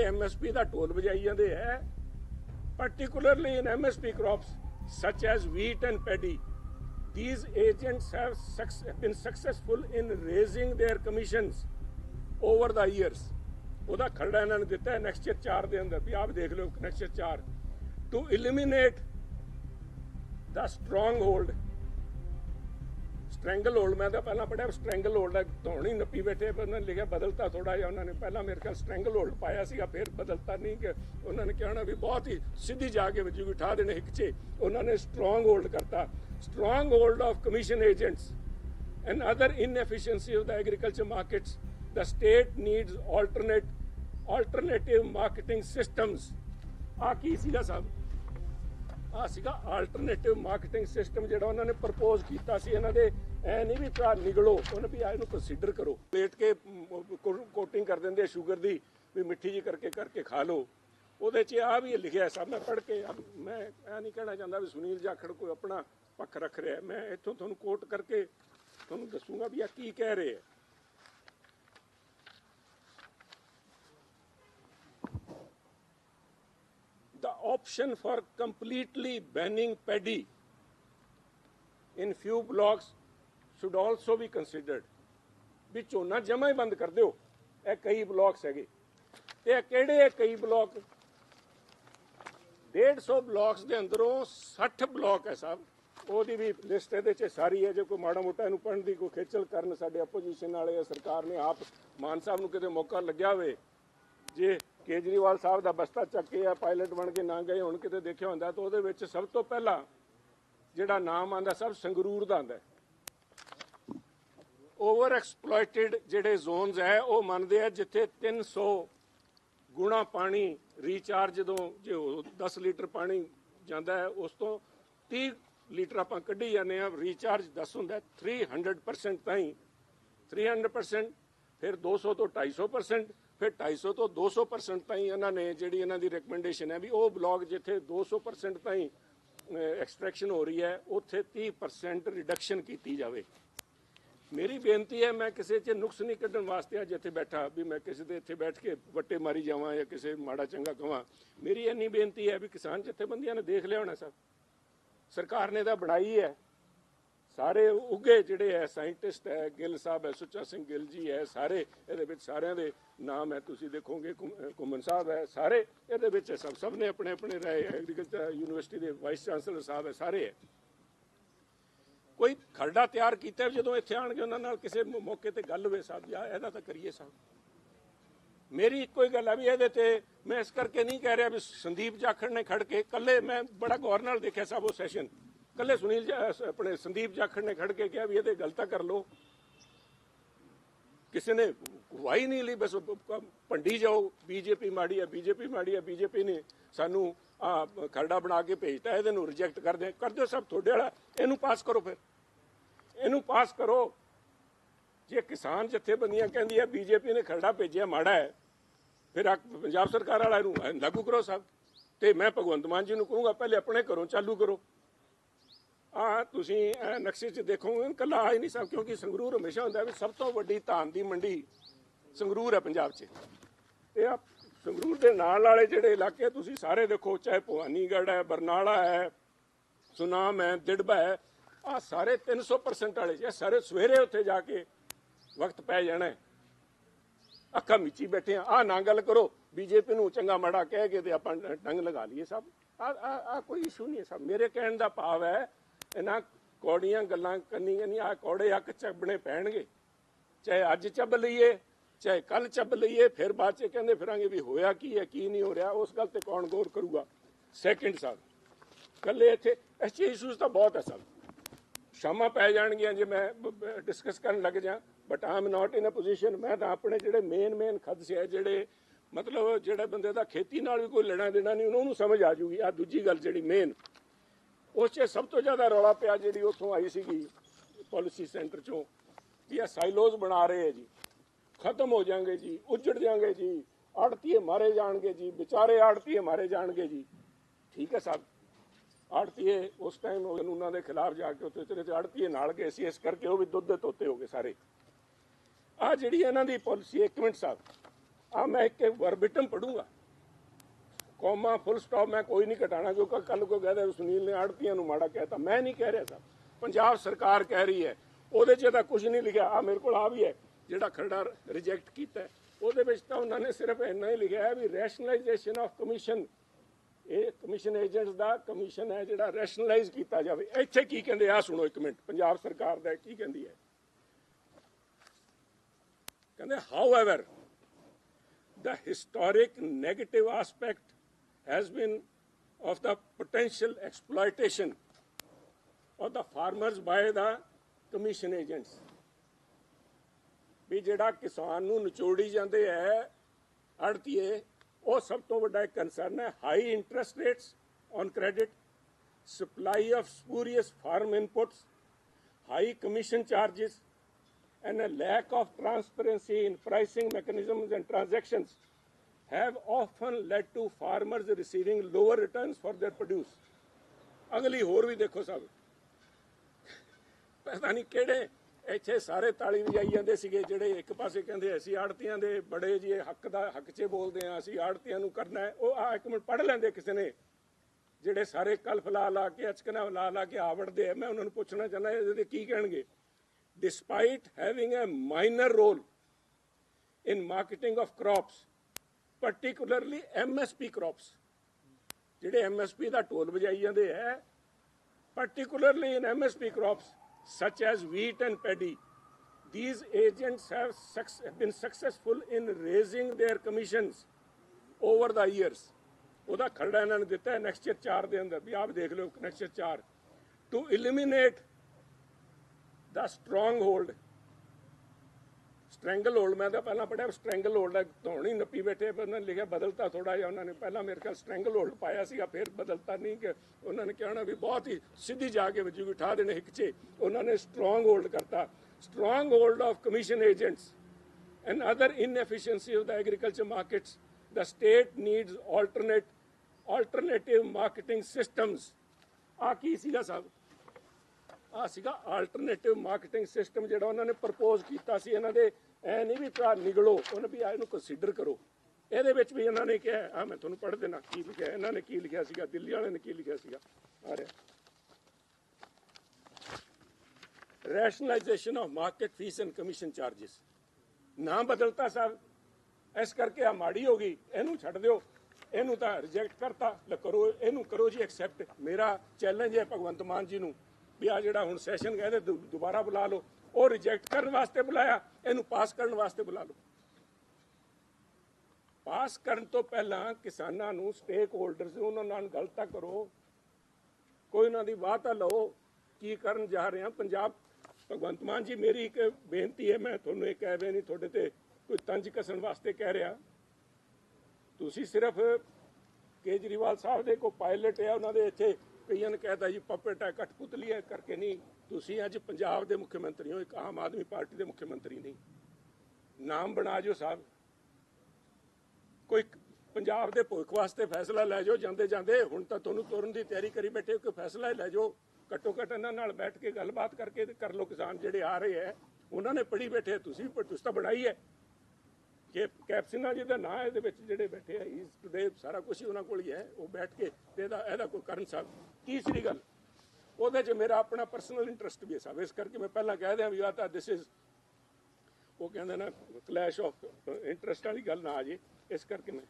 ਜਿਹੜੇ ਐਮਐਸਪੀ ਦਾ ਢੋਲ ਵਜਾਈ ਜਾਂਦੇ ਹੈ particularly in MSP crops such as wheat and paddy. These agents have suc- been successful in raising their commissions over the years. ਉਹਦਾ ਖਰੜਾ ਇਹਨਾਂ ਨੇ ਦਿੱਤਾ ਹੈ ਨੈਕਸਟ 4 ਦੇ ਅੰਦਰ ਵੀ ਆਪ ਦੇਖ ਲਓ next 4 to eliminate the stronghold stranglehold ਮੈਂ ਤਾਂ ਪਹਿਲਾਂ ਪੜਿਆ ਸਟ੍ਰੈਂਗਲ ਹੋਲਡ ਹੈ ਹੀ ਨੱਪੀ ਬੈਠੇ ਪਰ ਉਹਨਾਂ ਨੇ ਲਿਖਿਆ ਬਦਲਤਾ ਥੋੜਾ ਜਿਹਾ, ਉਹਨਾਂ ਨੇ ਪਹਿਲਾਂ ਮੇਰੇ ਖਿਆਲ ਸਟ੍ਰੈਂਗਲ ਹੋਲਡ ਪਾਇਆ ਸੀਗਾ, ਫਿਰ ਬਦਲਤਾ ਨਹੀਂ ਕਿ ਉਹਨਾਂ ਨੇ ਕਹਿਣਾ ਵੀ ਬਹੁਤ ਹੀ ਸਿੱਧੀ ਜਾ ਕੇ ਵਜੂ ਉਠਾ ਦੇਣੇ ਹਿੱਕ 'ਚ ਉਹਨਾਂ ਨੇ ਸਟਰੋਂਗ ਹੋਲਡ ਕਰਤਾ। Stronghold of commission agents and other inefficiency of the agriculture markets, the state needs alternate, alternative marketing systems ਆ ਕੀ ਸੀਗਾ ਸਾਹਿਬ? ਆ ਸੀਗਾ ਆਲਟਰਨੇਟਿਵ ਮਾਰਕੀਟਿੰਗ ਸਿਸਟਮ ਜਿਹੜਾ ਉਹਨਾਂ ਨੇ ਪ੍ਰਪੋਜ਼ ਕੀਤਾ ਸੀ। ਇਹਨਾਂ ਦੇ ਐ ਨਹੀਂ ਵੀ ਭਰਾ ਨਿਗਲੋ, ਉਹਨਾਂ ਵੀ ਆ ਇਹਨੂੰ ਕੰਸੀਡਰ ਕਰੋ। ਪਲੇਟ ਕੇ ਕੋਟਿੰਗ ਕਰ ਦਿੰਦੇ ਸ਼ੂਗਰ ਦੀ, ਵੀ ਮਿੱਠੀ ਜੀ ਕਰਕੇ ਕਰਕੇ ਖਾ ਲਓ। ਉਹਦੇ 'ਚ ਆ ਵੀ ਲਿਖਿਆ ਸਭ ਮੈਂ ਪੜ੍ਹ ਕੇ ਮੈਂ ਇਹ ਨਹੀਂ ਕਹਿਣਾ ਚਾਹੁੰਦਾ ਵੀ ਸੁਨੀਲ ਜਾਖੜ ਕੋਈ ਆਪਣਾ ਪੱਖ ਰੱਖ ਰਿਹਾ। ਮੈਂ ਇੱਥੋਂ ਤੁਹਾਨੂੰ ਕੋਟ ਕਰਕੇ ਤੁਹਾਨੂੰ ਦੱਸੂਗਾ ਵੀ ਆ ਕੀ ਕਹਿ ਰਹੇ ਹੈ option for completely banning paddy in few blocks should also be considered. ਵੀ ਝੋਨਾ ਜਮਾ ਹੀ ਬੰਦ ਕਰ ਦਿਓ। ਇਹ ਕਈ ਬਲਾਕਸ ਹੈਗੇ। ਤੇ ਇਹ ਕਿਹੜੇ ਹੈ ਕਈ ਬਲਾਕ 150 ਬਲਾਕਸ ਦੇ ਅੰਦਰੋਂ 60 ਬਲਾਕ ਹੈ ਸਾਹਿਬ। ਉਹਦੀ ਵੀ ਲਿਸਟ ਇਹਦੇ 'ਚ ਸਾਰੀ ਹੈ। ਜੇ ਕੋਈ ਮਾੜਾ ਮੋਟਾ ਇਹਨੂੰ ਪੜ੍ਹਨ ਦੀ ਕੋਈ ਖੇਚਲ ਕਰਨ ਸਾਡੇ ਆਪੋਜੀਸ਼ਨ ਵਾਲੇ ਜਾਂ ਸਰਕਾਰ ਨੇ ਆਪ ਮਾਨ ਸਾਹਿਬ ਨੂੰ ਕਿਤੇ ਮੌਕਾ ਲੱਗਿਆ ਹੋਵੇ, ਜੇ ਕੇਜਰੀਵਾਲ ਸਾਹਿਬ ਦਾ ਬਸਤਾ ਚੱਕ ਕੇ ਆ ਪਾਇਲਟ ਬਣ ਕੇ ਨਾ ਗਏ ਹੁਣ ਕਿਤੇ ਦੇਖਿਆ ਹੁੰਦਾ ਤਾਂ ਉਹਦੇ ਵਿੱਚ ਸਭ ਤੋਂ ਪਹਿਲਾਂ ਜਿਹੜਾ ਨਾਮ ਆਂਦਾ ਸਭ ਸੰਗਰੂਰ ਦਾ ਆਂਦਾ ਓਵਰ ਐਕਸਪਲੋਇਟਡ ਜਿਹੜੇ ਜ਼ੋਨਸ ਹੈ ਉਹ ਮੰਨਦੇ ਆ ਜਿੱਥੇ 300 ਗੁਣਾ ਪਾਣੀ ਰੀਚਾਰਜ ਜਦੋਂ ਜੇ ਉਹ 10 ਲੀਟਰ ਪਾਣੀ ਜਾਂਦਾ ਹੈ ਉਸ ਤੋਂ 30 ਲੀਟਰ ਆਪਾਂ ਕੱਢੀ ਜਾਂਦੇ ਆ ਰੀਚਾਰਜ 10 ਹੁੰਦਾ ਹੈ, 300% ਤਾਈਂ। 300% ਫਿਰ 200 ਤੋਂ 250% ਫਿਰ 250 ਤੋਂ 200% ਤਾਈਂ ਇਹਨਾਂ ਨੇ ਜਿਹੜੀ ਇਹਨਾਂ ਦੀ ਰეკਮੈਂਡੇਸ਼ਨ ਹੈ ਵੀ ਉਹ ਬਲਾਕ ਜਿੱਥੇ 200% ਤਾਈਂ ਐਕਸਟ੍ਰੈਕਸ਼ਨ ਹੋ ਰਹੀ ਹੈ, ਉੱਥੇ 30% ਰਿਡਕਸ਼ਨ ਕੀਤੀ ਜਾਵੇ। ਮੇਰੀ ਬੇਨਤੀ ਹੈ, ਮੈਂ ਕਿਸੇ 'ਚ ਨੁਕਸ ਨਹੀਂ ਕੱਢਣ ਵਾਸਤੇ ਅੱਜ ਇੱਥੇ ਬੈਠਾ ਵੀ ਮੈਂ ਕਿਸੇ ਦੇ ਇੱਥੇ ਬੈਠ ਕੇ ਵੱਟੇ ਮਾਰੀ ਜਾਵਾਂ ਜਾਂ ਕਿਸੇ ਮਾੜਾ ਚੰਗਾ ਕਹਾਂ ਮੇਰੀ ਇੰਨੀ ਬੇਨਤੀ ਹੈ ਵੀ ਕਿਸਾਨ ਜਥੇਬੰਦੀਆਂ ਨੇ ਦੇਖ ਲਿਆ ਹੋਣਾ ਸਭ। ਸਰਕਾਰ ਨੇ ਤਾਂ ਬਣਾਈ ਹੈ। ਸਾਰੇ ਉੱਗੇ ਜਿਹੜੇ ਹੈ ਸਾਇੰਟਿਸਟ ਹੈ ਗਿੱਲ ਸਾਹਿਬ ਹੈ ਸੁੱਚਾ ਸਿੰਘ ਗਿੱਲ ਜੀ ਹੈ ਸਾਰੇ ਇਹਦੇ ਵਿੱਚ ਸਾਰਿਆਂ ਦੇ ਨਾਮ ਹੈ ਤੁਸੀਂ ਦੇਖੋਗੇ ਘੁੰਮ- ਘੁੰਮਣ ਸਾਹਿਬ ਹੈ ਸਾਰੇ ਇਹਦੇ ਵਿੱਚ ਸਭ ਸਭ ਨੇ ਆਪਣੇ ਆਪਣੇ ਰਹੇ ਐਗਰੀਕਲਚਰ ਯੂਨੀਵਰਸਿਟੀ ਦੇ ਵਾਈਸ ਚਾਂਸਲਰ ਸਾਹਿਬ ਹੈ ਸਾਰੇ ਹੈ ਕੋਈ ਖਰੜਾ ਤਿਆਰ ਕੀਤਾ ਵੀ ਜਦੋਂ ਇੱਥੇ ਆਣਗੇ, ਉਹਨਾਂ ਨਾਲ ਕਿਸੇ ਮੌਕੇ ਤੇ ਗੱਲ ਹੋਵੇ ਸਾਹਿਬ ਯਾ ਇਹਦਾ ਤਾਂ ਕਰੀਏ ਸਾਹਿਬ ਮੇਰੀ ਇੱਕੋ ਹੀ ਗੱਲ ਆ ਵੀ ਇਹਦੇ ਤੇ ਮੈਂ ਇਸ ਕਰਕੇ ਨਹੀਂ ਕਹਿ ਰਿਹਾ ਵੀ ਸੰਦੀਪ ਜਾਖੜ ਨੇ ਖੜ ਕੇ ਕੱਲੇ ਮੈਂ ਬੜਾ ਗੌਰ ਨਾਲ ਦੇਖਿਆ ਸਾਹਿਬ ਉਹ ਸੈਸ਼ਨ। ਕੱਲੇ ਸੁਨੀਲ ਆਪਣੇ ਸੰਦੀਪ ਜਾਖੜ ਨੇ ਖੜ ਕੇ ਕਿਹਾ ਵੀ ਇਹਦੇ ਗਲਤਾ ਕਰ ਲਓ। ਕਿਸੇ ਨੇ ਵਾਈ ਨਹੀਂ ਲਈ, ਬਸ ਭੰਡੀ ਜਾਓ। ਬੀਜੇਪੀ ਮਾੜੀ ਹੈ ਬੀਜੇਪੀ ਮਾੜੀ ਹੈ ਬੀਜੇਪੀ ਨੇ ਸਾਨੂੰ ਆ ਖਰੜਾ ਬਣਾ ਕੇ ਭੇਜਤਾ, ਇਹਦੇ ਨੂੰ ਰਿਜੈਕਟ ਕਰ ਦੇ ਕਰ ਦਿਓ ਸਭ ਤੁਹਾਡੇ ਵਾਲਾ, ਇਹਨੂੰ ਪਾਸ ਕਰੋ ਫਿਰ। ਇਹਨੂੰ ਪਾਸ ਕਰੋ। ਜੇ ਕਿਸਾਨ ਜਥੇਬੰਦੀਆਂ ਕਹਿੰਦੀ ਹੈ ਬੀਜੇਪੀ ਨੇ ਖਰੜਾ ਭੇਜਿਆ, ਮਾੜਾ ਹੈ। ਫਿਰ ਪੰਜਾਬ ਸਰਕਾਰ ਵਾਲਾ ਇਹਨੂੰ ਲਾਗੂ ਕਰੋ ਸਭ। ਤੇ ਮੈਂ ਭਗਵੰਤ ਮਾਨ ਜੀ ਨੂੰ ਕਹੂੰਗਾ, ਪਹਿਲੇ ਆਪਣੇ ਘਰੋਂ ਚਾਲੂ ਕਰੋ। ਆ ਤੁਸੀਂ ਇਹ ਨਕਸ਼ੇ 'ਚ ਦੇਖੋਗੇ ਕੱਲਾ ਆ ਹੀ ਨਹੀਂ ਸਭ, ਕਿਉਂਕਿ ਸੰਗਰੂਰ ਹਮੇਸ਼ਾ ਹੁੰਦਾ ਵੀ ਸਭ ਤੋਂ ਵੱਡੀ ਧਾਨ ਦੀ ਮੰਡੀ ਸੰਗਰੂਰ ਹੈ, ਪੰਜਾਬ 'ਚ। ਇਹ ਆ ਸੰਗਰੂਰ ਦੇ ਨਾਲ ਵਾਲੇ ਜਿਹੜੇ ਇਲਾਕੇ ਤੁਸੀਂ ਸਾਰੇ ਦੇਖੋ, ਚਾਹੇ ਭਵਾਨੀਗੜ੍ਹ ਹੈ, ਬਰਨਾਲਾ ਹੈ, ਸੁਨਾਮ ਹੈ, ਦਿੜਬਾ ਹੈ, ਆ ਸਾਰੇ 300% ਵਾਲੇ ਜੇ ਸਾਰੇ ਸਵੇਰੇ ਉੱਥੇ ਜਾ ਕੇ ਵਕਤ ਪੈ ਜਾਣਾ ਅੱਖਾਂ ਮਿੱਚੀ ਬੈਠੇ ਆ। ਆ ਨਾ ਗੱਲ ਕਰੋ, ਬੀਜੇਪੀ ਨੂੰ ਚੰਗਾ ਮਾੜਾ ਕਹਿ ਕੇ ਤੇ ਆਪਾਂ ਟੰਗ ਲਗਾ ਲਈਏ ਸਭ। ਆ ਆ ਕੋਈ ਇਸ਼ੂ ਨਹੀਂ ਹੈ ਸਭ। ਮੇਰੇ ਕਹਿਣ ਦਾ ਭਾਵ ਹੈ ਇਹਨਾਂ ਕੌੜੀਆਂ ਗੱਲਾਂ ਕਰਨੀਆਂ ਨਹੀਂ ਆ ਕੌੜੇ ਹੱਕ ਚੱਬਣੇ ਪੈਣਗੇ। ਚਾਹੇ ਅੱਜ ਚੱਬ ਲਈਏ, ਚਾਹੇ ਕੱਲ ਚੱਬ ਲਈਏ, ਫਿਰ ਬਾਅਦ ਚ ਕਹਿੰਦੇ ਫਿਰਾਂਗੇ ਵੀ ਹੋਇਆ ਕੀ ਹੈ, ਕੀ ਨਹੀਂ ਹੋ ਰਿਹਾ, ਉਸ ਗੱਲ ਤੇ ਕੌਣ ਗੌਰ ਕਰੂਗਾ? ਸੈਕਿੰਡ ਸਾਹਿਬ ਕੱਲੇ ਇੱਥੇ ਐਸੇ ਇਸ਼ੂਜ਼ ਤਾਂ ਬਹੁਤ ਹੈ ਸਭ। ਸ਼ਾਮਾਂ ਪੈ ਜਾਣਗੀਆਂ ਜੇ ਮੈਂ ਡਿਸਕਸ ਕਰਨ ਲੱਗ ਜਾ but Aam not in a position ਮੈਂ ਤਾਂ ਆਪਣੇ ਜਿਹੜੇ ਮੇਨ ਮੇਨ ਖਦਸ਼ੇ ਹੈ ਜਿਹੜੇ ਮਤਲਬ ਜਿਹੜੇ ਬੰਦੇ ਦਾ ਖੇਤੀ ਨਾਲ ਵੀ ਕੋਈ ਲੈਣਾ ਦੇਣਾ ਨਹੀਂ, ਉਹਨਾਂ ਨੂੰ ਸਮਝ ਆ ਜੂਗੀ। ਆ ਦੂਜੀ ਗੱਲ ਜਿਹੜੀ ਮੇਨ ਉਸ 'ਚ ਸਭ ਤੋਂ ਜ਼ਿਆਦਾ ਰੌਲਾ ਪਿਆ ਜਿਹੜੀ ਉੱਥੋਂ ਆਈ ਸੀਗੀ ਪਾਲਿਸੀ ਸੈਂਟਰ ਚੋਂ ਵੀ ਇਹ ਸਾਈਲੋਜ਼ ਬਣਾ ਰਹੇ ਹੈ ਜੀ। ਖਤਮ ਹੋ ਜਾਣਗੇ ਜੀ, ਉੱਜੜ ਜਾਣਗੇ ਜੀ, ਆੜਤੀਏ ਮਾਰੇ ਜਾਣਗੇ ਜੀ, ਵਿਚਾਰੇ ਆੜਤੀਏ ਮਾਰੇ ਜਾਣਗੇ ਜੀ। ਠੀਕ ਹੈ ਸਾਹਿਬ ਆੜਤੀਏ ਉਸ ਟਾਈਮ ਉਹਨਾਂ ਦੇ ਖਿਲਾਫ ਜਾ ਕੇ ਉੱਥੇ ਤੇਰੇ ਤੇ ਆੜਤੀਏ ਨਾਲ ਗਏ ਸੀ, ਇਸ ਕਰਕੇ ਉਹ ਵੀ ਦੁੱਧ ਦੇ ਤੋਤੇ ਹੋ ਗਏ ਸਾਰੇ। ਆ ਜਿਹੜੀ ਇਹਨਾਂ ਦੀ ਪਾਲਿਸੀ ਇੱਕ ਮਿੰਟ ਸਾਹਿਬ ਆ ਮੈਂ ਇੱਕ ਵਰਬਿਟਮ ਪੜੂੰਗਾ ਕੌਮਾ ਫੁੱਲ ਸਟਾਪ ਮੈਂ ਕੋਈ ਨਹੀਂ ਘਟਾਣਾ ਕਿਉਂਕਿ ਕੱਲ ਕੋ ਕਹਦਾ ਸੁਨੀਲ ਨੇ ਆੜਤੀਆਂ ਨੂੰ ਮਾੜਾ ਕਹਿਤਾ। ਮੈਂ ਨਹੀਂ ਕਹਿ ਰਿਹਾ ਸਾਹਿਬ ਪੰਜਾਬ ਸਰਕਾਰ ਕਹਿ ਰਹੀ ਹੈ। ਉਹਦੇ 'ਚ ਤਾਂ ਕੁਝ ਨਹੀਂ ਲਿਖਿਆ। ਆ ਮੇਰੇ ਕੋਲ ਆ ਵੀ ਹੈ। ਜਿਹੜਾ ਖਰੜਾ ਰਿਜੈਕਟ ਕੀਤਾ ਉਹਦੇ ਵਿੱਚ ਤਾਂ ਉਹਨਾਂ ਨੇ ਸਿਰਫ ਇੰਨਾ ਹੀ ਲਿਖਿਆ ਹੈ ਵੀ ਰੈਸ਼ਨਲਾਈਜੇਸ਼ਨ ਆਫ ਕਮਿਸ਼ਨ ਇਹ ਕਮਿਸ਼ਨ ਏਜੰਟਸ ਦਾ ਕਮਿਸ਼ਨ ਹੈ ਜਿਹੜਾ ਰੈਸ਼ਨਲਾਈਜ਼ ਕੀਤਾ ਜਾਵੇ। ਇੱਥੇ ਕੀ ਕਹਿੰਦੇ? ਆ ਸੁਣੋ ਇੱਕ ਮਿੰਟ। ਪੰਜਾਬ ਸਰਕਾਰ ਦਾ ਕੀ ਕਹਿੰਦੀ ਹੈ? ਕਹਿੰਦੇ however the historic negative aspect has been of the potential exploitation of the farmers by the commission agents ਵੀ ਜਿਹੜਾ ਕਿਸਾਨ ਨੂੰ ਨਿਚੋੜੀ ਜਾਂਦੇ ਹੈ ਅੜਤੀਏ ਉਹ ਸਭ ਤੋਂ ਵੱਡਾ ਇੱਕ ਕੰਸਰਨ ਹੈ high interest rates on credit supply of spurious farm inputs high commission charges and a lack of transparency in pricing mechanisms and transactions have often led to farmers receiving lower returns for their produce. ਅਗਲੀ ਹੋਰ ਵੀ ਦੇਖੋ ਸਭ। ਪਤਾ ਨਹੀਂ ਕਿਹੜੇ ਇੱਥੇ ਸਾਰੇ ਤਾਲੀ ਵਜਾਈ ਜਾਂਦੇ ਸੀਗੇ ਜਿਹੜੇ ਇੱਕ ਪਾਸੇ ਕਹਿੰਦੇ ਅਸੀਂ ਆੜਤੀਆਂ ਦੇ ਬੜੇ ਜੀ ਹੱਕ ਦਾ ਹੱਕ 'ਚ ਬੋਲਦੇ ਆ ਅਸੀਂ ਆੜਤੀਆਂ ਨੂੰ ਕਰਨਾ ਹੈ। ਉਹ ਆ ਇੱਕ ਮਿੰਟ ਪੜ੍ਹ ਲੈਂਦੇ ਕਿਸੇ ਨੇ ਜਿਹੜੇ ਸਾਰੇ ਕਲਫ ਲਾ ਲਾ ਕੇ ਅਚਕਨਾ ਲਾ ਲਾ ਕੇ ਆਵੜਦੇ ਆ। ਮੈਂ ਉਹਨਾਂ ਨੂੰ ਪੁੱਛਣਾ ਚਾਹੁੰਦਾ ਇਹਦੇ ਕੀ ਕਹਿਣਗੇ? Despite having a minor role in marketing of crops, particularly MSP crops ਜਿਹੜੇ ਐਮਐਸਪੀ ਦਾ ਢੋਲ ਵਜਾਈ ਜਾਂਦੇ ਐ particularly in MSP crops such as wheat and paddy these agents have, have been successful in raising their commissions over the years ਉਹਦਾ ਖਰੜਾ ਇਹਨਾਂ ਨੇ ਦਿੱਤਾ ਹੈ ਨੈਕਸਟ ਇਅਰ 4 ਦੇ ਅੰਦਰ ਵੀ ਆਪ ਦੇਖ ਲਓ next year 4 to eliminate the stronghold stranglehold ਮੈਂ ਤਾਂ ਪਹਿਲਾਂ ਪੜਿਆ ਸਟ੍ਰੈਂਗਲ ਹੋਲਡ ਹੈ ਧੌਣੀ ਨੱਪੀ ਬੈਠੇ ਪਰ ਉਹਨਾਂ ਨੇ ਲਿਖਿਆ ਬਦਲਤਾ ਥੋੜਾ ਜਿਹਾ ਉਹਨਾਂ ਨੇ ਪਹਿਲਾਂ ਮੇਰੇ ਖਿਆਲ ਸਟ੍ਰੈਂਗਲ ਹੋਲਡ ਪਾਇਆ ਸੀਗਾ ਫਿਰ ਬਦਲਤਾ ਨਹੀਂ ਕਿ ਉਹਨਾਂ ਨੇ ਕਹਿਣਾ ਵੀ ਬਹੁਤ ਹੀ ਸਿੱਧੀ ਜਾ ਕੇ ਵਜੂ ਉਠਾ ਦੇਣੇ ਹਿੱਕ 'ਚ ਉਹਨਾਂ ਨੇ ਸਟਰੋਂਗ ਹੋਲਡ ਕਰਤਾ stronghold of commission agents and other inefficiency of the agriculture markets, the state needs alternate, alternative marketing systems. ਆ ਕੀ ਸੀਗਾ ਸਾਹਿਬ ਆ ਸੀਗਾ ਆਲਟਰਨੇਟਿਵ ਮਾਰਕੀਟਿੰਗ ਸਿਸਟਮ ਜਿਹੜਾ ਉਹਨਾਂ ਨੇ ਪ੍ਰਪੋਜ਼ ਕੀਤਾ ਸੀ ਇਹਨਾਂ ਦੇ ਐ ਨਹੀਂ ਵੀ ਭਰਾ ਨਿਗਲੋ, ਉਹਨਾਂ ਵੀ ਆ ਇਹਨੂੰ ਕੰਸੀਡਰ ਕਰੋ। ਇਹਦੇ ਵਿੱਚ ਵੀ ਇਹਨਾਂ ਨੇ ਕਿਹਾ ਆ ਮੈਂ ਤੁਹਾਨੂੰ ਪੜ੍ਹ ਦੇਣਾ ਕੀ ਲਿਖਿਆ, ਇਹਨਾਂ ਨੇ ਕੀ ਲਿਖਿਆ ਸੀਗਾ, ਦਿੱਲੀ ਵਾਲਿਆਂ ਨੇ ਕੀ ਲਿਖਿਆ ਸੀਗਾ? ਆ ਰਿਹਾ। Rationalisation of market fees and commission charges ਨਾ ਬਦਲਤਾ ਸਾਹਿਬ। ਇਸ ਕਰਕੇ ਆ ਮਾੜੀ ਹੋ ਗਈ, ਇਹਨੂੰ ਛੱਡ ਦਿਓ। ਇਹਨੂੰ ਤਾਂ ਰਿਜੈਕਟ ਕਰਤਾ। ਲੈ ਕਰੋ, ਇਹਨੂੰ ਕਰੋ ਜੀ ਐਕਸੈਪਟ ਮੇਰਾ ਚੈਲੰਜ ਹੈ ਭਗਵੰਤ ਮਾਨ ਜੀ ਨੂੰ। ਵੀ ਆ ਜਿਹੜਾ ਹੁਣ ਸੈਸ਼ਨ ਕਹਿੰਦੇ ਦੁਬਾਰਾ ਬੁਲਾ ਲਓ, ਉਹ ਰਿਜੈਕਟ ਕਰਨ ਵਾਸਤੇ ਬੁਲਾਇਆ, ਇਹਨੂੰ ਪਾਸ ਕਰਨ ਵਾਸਤੇ ਬੁਲਾ ਲਓ। ਪਾਸ ਕਰਨ ਤੋਂ ਪਹਿਲਾਂ ਕਿਸਾਨਾਂ ਨੂੰ ਸਟੇਕ ਹੋਲਡਰਸ ਉਹਨਾਂ ਨਾਲ ਗੱਲ ਤਾਂ ਕਰੋ। ਕੋਈ ਉਹਨਾਂ ਦੀ ਬਾਤ ਤਾਂ ਲਓ, ਕੀ ਕਰਨ ਜਾ ਰਹੇ ਆ ਪੰਜਾਬ, ਭਗਵੰਤ ਮਾਨ ਜੀ, ਮੇਰੀ ਇੱਕ ਬੇਨਤੀ ਹੈ, ਮੈਂ ਤੁਹਾਨੂੰ ਇਹ ਕਹਿ ਰਿਹਾ ਨਹੀਂ, ਤੁਹਾਡੇ ਤੇ ਕੋਈ ਤੰਜ ਕਸਣ ਵਾਸਤੇ ਕਹਿ ਰਿਹਾ। ਤੁਸੀਂ ਸਿਰਫ ਕੇਜਰੀਵਾਲ ਸਾਹਿਬ ਦੇ ਕੋ ਪਾਇਲਟ ਹੈ ਉਹਨਾਂ ਦੇ ਇੱਥੇ ਕਈਆਂ ਨੇ ਕਹਿਤਾ ਜੀ ਪਪੇਟ ਹੈ ਕਠਪੁਤਲੀ ਹੈ ਕਰਕੇ ਨਹੀਂ। ਤੁਸੀਂ ਅੱਜ ਪੰਜਾਬ ਦੇ ਮੁੱਖ ਮੰਤਰੀ ਹੋ, ਇੱਕ ਆਮ ਆਦਮੀ ਪਾਰਟੀ ਦੇ ਮੁੱਖ ਮੰਤਰੀ ਨਹੀਂ। ਨਾਮ ਬਣਾ ਜੋ ਸਾਹਿਬ। ਕੋਈ ਪੰਜਾਬ ਦੇ ਭਵਿੱਖ ਵਾਸਤੇ ਫੈਸਲਾ ਲੈ ਜਾਓ, ਜਾਂਦੇ ਜਾਂਦੇ ਹੁਣ ਤਾਂ ਤੁਹਾਨੂੰ ਤੁਰਨ ਦੀ ਤਿਆਰੀ ਕਰੀ ਬੈਠੇ ਹੋ ਫੈਸਲਾ ਲੈ ਜਾਓ। ਘੱਟੋ ਘੱਟ ਇਹਨਾਂ ਨਾਲ ਬੈਠ ਕੇ ਗੱਲਬਾਤ ਕਰਕੇ ਤੇ ਕਰ ਲਓ ਕਿਸਾਨ ਜਿਹੜੇ ਆ ਰਹੇ ਹੈ ਉਹਨਾਂ ਨੇ ਪੜੀ ਬੈਠੇ ਤੁਸੀਂ ਪਰ ਤੁਸੀਂ ਤਾਂ ਬਣਾਈ ਹੈ ਕੈਪਸਿਨਾ ਜੀ ਦਾ ਨਾਂ ਇਹਦੇ ਵਿੱਚ ਜਿਹੜੇ ਬੈਠੇ ਆ ਇਸ ਟੁਡੇ ਸਾਰਾ ਕੁਝ ਹੀ ਉਹਨਾਂ ਕੋਲ ਹੀ ਹੈ, ਉਹ ਬੈਠ ਕੇ ਤੇ ਇਹਦਾ ਇਹਦਾ ਕੋਈ ਕਰਨ ਸਾਹਿਬ। ਤੀਸਰੀ ਗੱਲ, ਉਹਦੇ 'ਚ ਮੇਰਾ ਆਪਣਾ ਪਰਸਨਲ ਇੰਟਰਸਟ ਵੀ ਹੈ ਸਾਹਿਬ ਇਸ ਕਰਕੇ ਮੈਂ ਪਹਿਲਾਂ ਕਹਿ ਦਿਆਂ ਵੀ ਆ ਤਾਂ ਦਿਸ ਇਜ਼ ਉਹ ਕਹਿੰਦੇ ਨਾ ਕਲੈਸ਼ ਆਫ ਇੰਟਰਸਟ ਵਾਲੀ ਗੱਲ ਨਾ ਆ ਜੇ, ਇਸ ਕਰਕੇ ਮੈਂ